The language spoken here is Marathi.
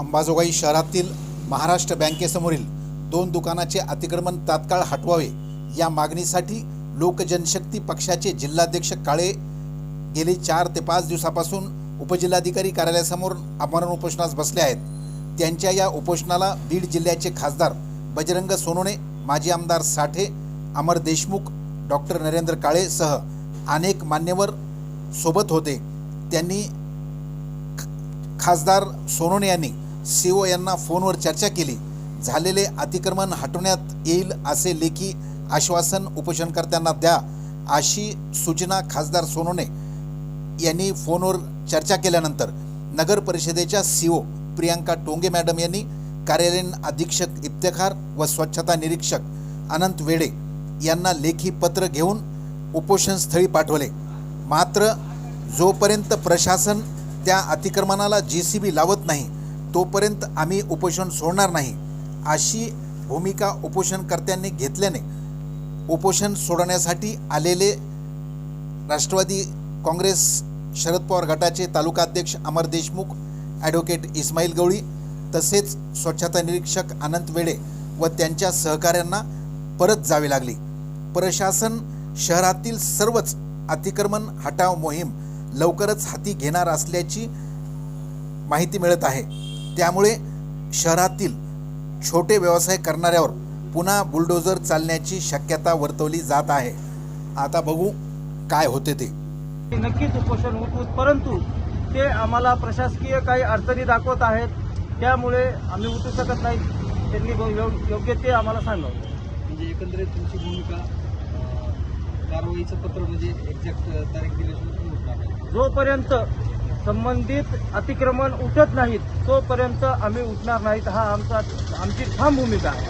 अंबाजोगाई शहरातील महाराष्ट्र बँकेसमोरील दोन दुकानाचे अतिक्रमण तात्काळ हटवावे या मागणीसाठी लोकजनशक्ती पक्षाचे जिल्हाध्यक्ष काळे गेले चार ते पाच दिवसापासून उपजिल्हाधिकारी कार्यालयासमोर आमरण उपोषणास बसले आहेत. त्यांच्या या उपोषणाला बीड जिल्ह्याचे खासदार बजरंग सोनोणे माजी आमदार साठे अमर देशमुख डॉक्टर नरेंद्र काळे सह अनेक मान्यवर सोबत होते. त्यांनी खासदार सोनोने यांनी सीओ यांना फोनवर चर्चा केली. झालेले अतिक्रमण हटवण्यात येईल असे लेखी आश्वासन उपोषणकर्त्यांना द्या अशी सूचना खासदार सोनोने यांनी फोनवर चर्चा केल्यानंतर नगर परिषदेच्या सीओ प्रियांका टोंगे मॅडम यांनी कार्यालयीन अधीक्षक इफ्तेखार व स्वच्छता निरीक्षक अनंत वेडे यांना लेखी पत्र घेऊन उपोषणस्थळी पाठवले. मात्र जोपर्यंत प्रशासन त्या अतिक्रमणाला जे सी बी लावत नाही तोपर्यंत आम्ही उपोषण सोडणार नाही अशी भूमिका उपोषणकर्त्यांनी घेतल्याने उपोषण सोडवण्यासाठी आलेले राष्ट्रवादी काँग्रेस शरद पवार गटाचे तालुकाध्यक्ष अमर देशमुख ॲडव्होकेट इस्माईल गवळी तसेच स्वच्छता निरीक्षक अनंत वेडे व त्यांच्या सहकाऱ्यांना परत जावे लागले. प्रशासन शहरातील सर्वच अतिक्रमण हटाव मोहीम लवकरच हाती घेणार असल्याची माहिती मिळत आहे. त्यामुळे शहरातील छोटे व्यवसाय करणाऱ्यावर पुन्हा बुलडोजर चालण्याची शक्यता वर्तवली जात आहे. आता बघू काय होते ते. नक्कीच उपोषण उठवू परंतु ते आम्हाला प्रशासकीय काही अडचणी दाखवत आहेत. त्यामुळे आम्ही उठू शकत नाही. त्यांनी योग्य ते आम्हाला सांगावं. म्हणजे एकंदरीत तुमची भूमिका अं, कारवाईचं पत्र म्हणजे एक्झॅक्ट तारीख दिल्याशिवाय तुम्ही उठणार नाही. जोपर्यंत संबंधित अतिक्रमण उठत नाहीत तोपर्यंत आम्ही उठणार नाहीत. हा आमचा आमची ठाम भूमिका आहे.